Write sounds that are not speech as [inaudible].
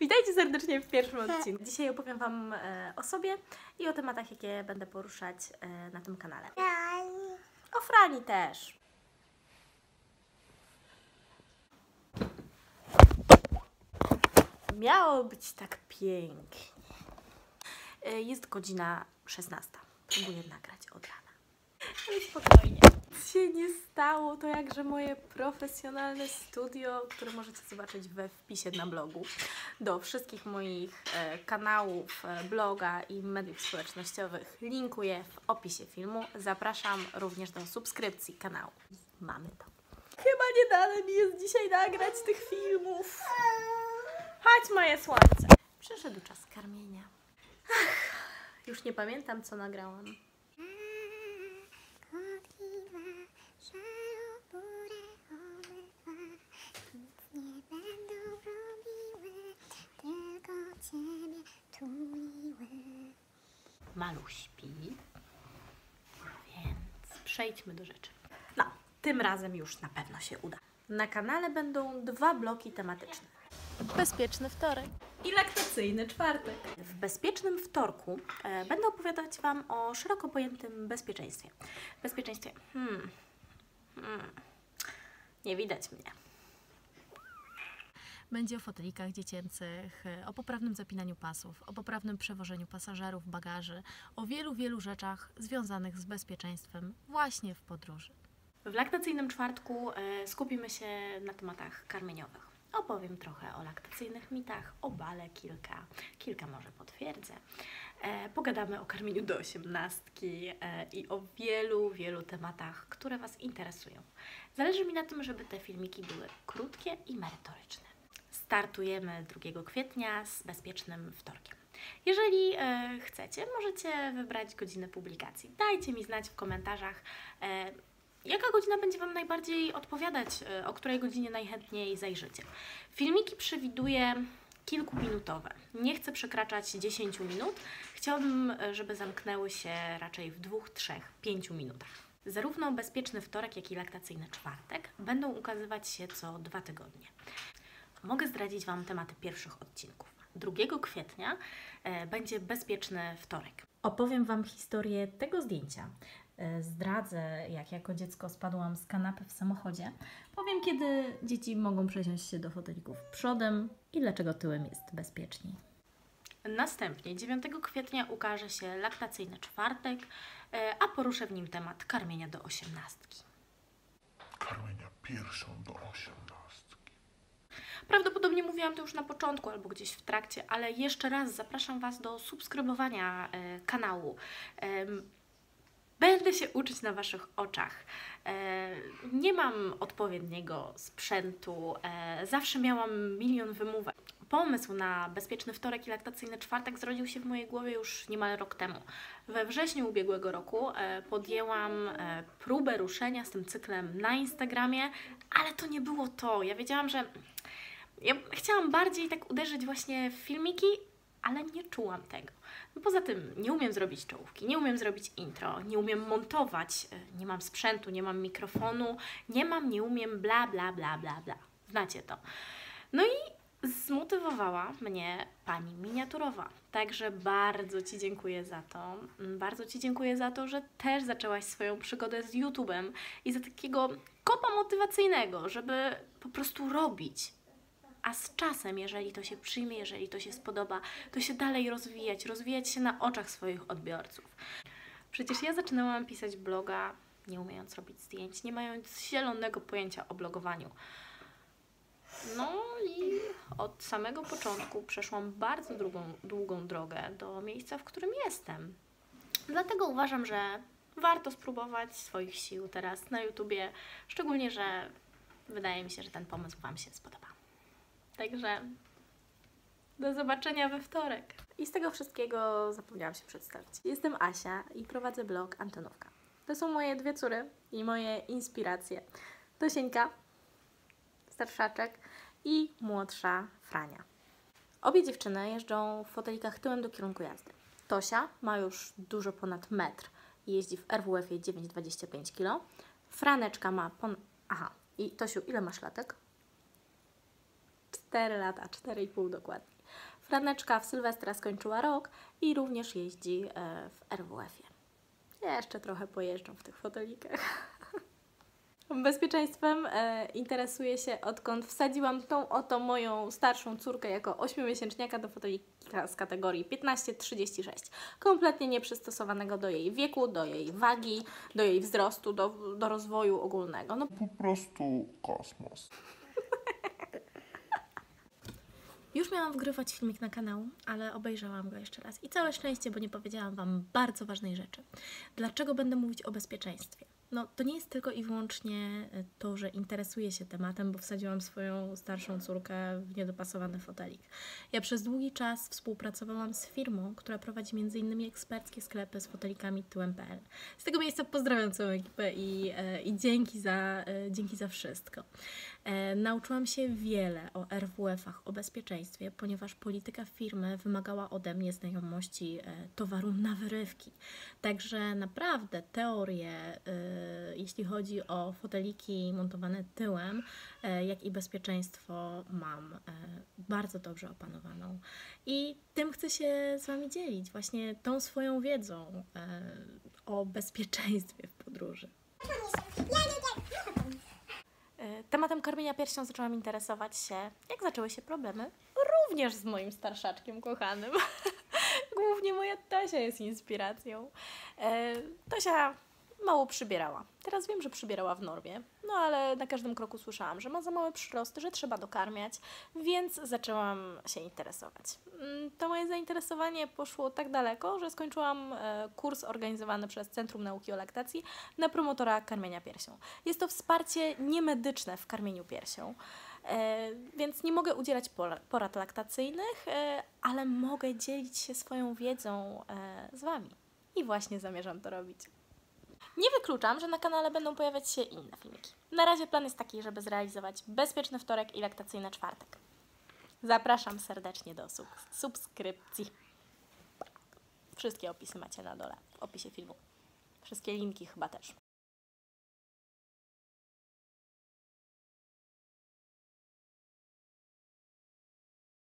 Witajcie serdecznie w pierwszym odcinku. Dzisiaj opowiem Wam e, o sobie i o tematach, jakie będę poruszać e, na tym kanale. O Frani też. Miało być tak pięknie. E, Jest godzina 16. Próbuję nagrać od rana. Ale spokojnie. Nic się nie stało, to jakże moje profesjonalne studio, które możecie zobaczyć we wpisie na blogu. Do wszystkich moich e, kanałów, e, bloga i mediów społecznościowych linkuję w opisie filmu. Zapraszam również do subskrypcji kanału. Mamy to. Chyba nie dane mi jest dzisiaj nagrać tych filmów. Chodź moje słońce. Przyszedł czas karmienia. Ach, już nie pamiętam co nagrałam. Szarobure nic nie będą robiły, tylko ciebie tuliły. Śpi, więc przejdźmy do rzeczy. No, tym razem już na pewno się uda. Na kanale będą dwa bloki tematyczne. Bezpieczny wtorek i laktacyjny czwartek. W bezpiecznym wtorku e, będę opowiadać Wam o szeroko pojętym bezpieczeństwie. Bezpieczeństwie. Hmm. Nie widać mnie. Będzie o fotelikach dziecięcych, o poprawnym zapinaniu pasów, o poprawnym przewożeniu pasażerów, bagaży, o wielu, wielu rzeczach związanych z bezpieczeństwem właśnie w podróży. W laktacyjnym czwartku e, skupimy się na tematach karmieniowych. Opowiem trochę o laktacyjnych mitach, obale kilka, kilka może potwierdzę. E, pogadamy o karmieniu do osiemnastki e, i o wielu, wielu tematach, które Was interesują. Zależy mi na tym, żeby te filmiki były krótkie i merytoryczne. Startujemy 2 kwietnia z bezpiecznym wtorkiem. Jeżeli e, chcecie, możecie wybrać godzinę publikacji. Dajcie mi znać w komentarzach, jaka godzina będzie Wam najbardziej odpowiadać, o której godzinie najchętniej zajrzycie. Filmiki przewiduję kilkuminutowe. Nie chcę przekraczać 10 minut. Chciałabym, e, żeby zamknęły się raczej w 2, 3, 5 minutach. Zarówno bezpieczny wtorek, jak i laktacyjny czwartek będą ukazywać się co dwa tygodnie. Mogę zdradzić Wam tematy pierwszych odcinków. 2 kwietnia e, będzie bezpieczny wtorek. Opowiem Wam historię tego zdjęcia. E, Zdradzę, jak jako dziecko spadłam z kanapy w samochodzie. Powiem, kiedy dzieci mogą przesiąść się do fotelików przodem i dlaczego tyłem jest bezpieczniej. Następnie 9 kwietnia ukaże się laktacyjny czwartek, e, a poruszę w nim temat karmienia do osiemnastki. Karmienia pierwszą do osiemnastki. Prawdopodobnie mówiłam to już na początku albo gdzieś w trakcie, ale jeszcze raz zapraszam Was do subskrybowania e, kanału. Będę się uczyć na Waszych oczach. E, nie mam odpowiedniego sprzętu, e, zawsze miałam milion wymówek. Pomysł na bezpieczny wtorek i laktacyjny czwartek zrodził się w mojej głowie już niemal rok temu. We wrześniu ubiegłego roku e, podjęłam próbę ruszenia z tym cyklem na Instagramie, ale to nie było to. Ja wiedziałam, że ja chciałam bardziej tak uderzyć właśnie w filmiki, ale nie czułam tego. No poza tym nie umiem zrobić czołówki, nie umiem zrobić intro, nie umiem montować, e, nie mam sprzętu, nie mam mikrofonu, nie mam, nie umiem, bla, bla, bla, bla, bla. Znacie to. No i zmotywowała mnie pani miniaturowa. Także bardzo Ci dziękuję za to. Mm, Bardzo Ci dziękuję za to, że też zaczęłaś swoją przygodę z YouTube'em i za takiego kopa motywacyjnego, żeby po prostu robić. A z czasem, jeżeli to się przyjmie, jeżeli to się spodoba, to się dalej rozwijać, rozwijać się na oczach swoich odbiorców. Przecież ja zaczynałam pisać bloga, nie umiejąc robić zdjęć, nie mając zielonego pojęcia o blogowaniu. No i od samego początku przeszłam bardzo długą, długą drogę do miejsca, w którym jestem. Dlatego uważam, że warto spróbować swoich sił teraz na YouTubie, szczególnie, że wydaje mi się, że ten pomysł Wam się spodoba. Także do zobaczenia we wtorek. I z tego wszystkiego zapomniałam się przedstawić. Jestem Asia i prowadzę blog Antonówka. To są moje dwie córy i moje inspiracje. Tosieńka, starszaczek i młodsza Frania. Obie dziewczyny jeżdżą w fotelikach tyłem do kierunku jazdy. Tosia ma już dużo ponad metr i jeździ w RWF-ie 9,25 kg. Franeczka ma pon... Aha, i Tosiu, ile masz latek? 4 lata, 4,5 dokładnie. Franeczka w Sylwestra skończyła rok i również jeździ e, w RWF-ie. Jeszcze trochę pojeżdżą w tych fotelikach. [laughs] Bezpieczeństwem e, interesuję się odkąd wsadziłam tą oto moją starszą córkę jako 8-miesięczniaka do fotelika z kategorii 15-36. Kompletnie nieprzystosowanego do jej wieku, do jej wagi, do jej wzrostu, do, do rozwoju ogólnego. No Po prostu kosmos. Już miałam wgrywać filmik na kanał, ale obejrzałam go jeszcze raz. I całe szczęście, bo nie powiedziałam Wam bardzo ważnej rzeczy. Dlaczego będę mówić o bezpieczeństwie? No, to nie jest tylko i wyłącznie e, to, że interesuję się tematem, bo wsadziłam swoją starszą córkę w niedopasowany fotelik. Ja przez długi czas współpracowałam z firmą, która prowadzi m.in. eksperckie sklepy z fotelikami tyłem.pl. Z tego miejsca pozdrawiam całą ekipę i, e, i dzięki, za, e, dzięki za wszystko. Nauczyłam się wiele o RWF-ach, o bezpieczeństwie, ponieważ polityka firmy wymagała ode mnie znajomości towaru na wyrywki. Także naprawdę teorię, e, jeśli chodzi o foteliki montowane tyłem, e, jak i bezpieczeństwo mam e, bardzo dobrze opanowaną. I tym chcę się z Wami dzielić, właśnie tą swoją wiedzą o bezpieczeństwie w podróży. Tematem karmienia piersią zaczęłam interesować się, jak zaczęły się problemy, również z moim starszaczkiem kochanym. [laughs] Głównie moja Tosia jest inspiracją. Tosia mało przybierała. Teraz wiem, że przybierała w normie, no ale na każdym kroku słyszałam, że ma za małe przyrosty, że trzeba dokarmiać, więc zaczęłam się interesować. Mm, To moje zainteresowanie poszło tak daleko, że skończyłam e, kurs organizowany przez Centrum Nauki o Laktacji na promotora karmienia piersią. Jest to wsparcie niemedyczne w karmieniu piersią. E, więc nie mogę udzielać pora- porad laktacyjnych, e, ale mogę dzielić się swoją wiedzą z Wami. I właśnie zamierzam to robić. Nie wykluczam, że na kanale będą pojawiać się inne filmiki. Na razie plan jest taki, żeby zrealizować bezpieczny wtorek i laktacyjny czwartek. Zapraszam serdecznie do sub- subskrypcji. Wszystkie opisy macie na dole, w opisie filmu. Wszystkie linki chyba też.